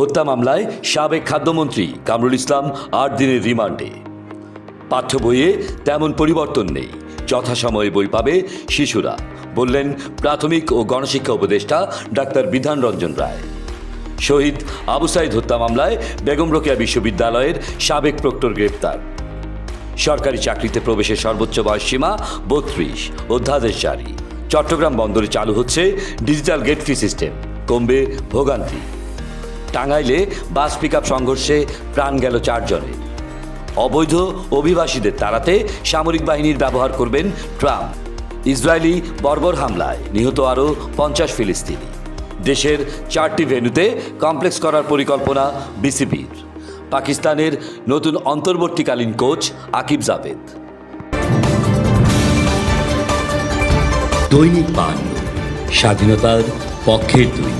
হত্যা মামলায় সাবেক খাদ্যমন্ত্রী কামরুল ইসলাম আট দিনের রিমান্ডে। পাঠ্য বইয়ে তেমন পরিবর্তন নেই। যথাসময়ে বই পাবে শিশুরা, বললেন প্রাথমিক ও গণশিক্ষা উপদেষ্টা ডাক্তার বিধান রঞ্জন রায়। শহীদ আবু সাইদ হত্যা মামলায় বেগম রোকেয়া বিশ্ববিদ্যালয়ের সাবেক প্রক্টর গ্রেপ্তার। সরকারি চাকরিতে প্রবেশের সর্বোচ্চ বয়সসীমা বত্রিশ, অধ্যাদেশ জারি। চট্টগ্রাম বন্দরে চালু হচ্ছে ডিজিটাল গেট ফি সিস্টেম, কমবে ভোগান্তি। টাঙ্গাইলে বাস পিকআপ সংঘর্ষে প্রাণ গেল চারজনে অবৈধ অভিবাসীদের তাড়াতে সামরিক বাহিনীর ব্যবহার করবেন ট্রাম্প ইসরায়েলি বর্বর হামলায় নিহত আরও পঞ্চাশ ফিলিস্তিনি। দেশের চারটি ভেন্যুতে কমপ্লেক্স করার পরিকল্পনা বিসিবির। পাকিস্তানের নতুন অন্তর্বর্তীকালীন কোচ আকিব জাভেদ। দৈনিক বাংলা, স্বাধীনতার পক্ষের দুই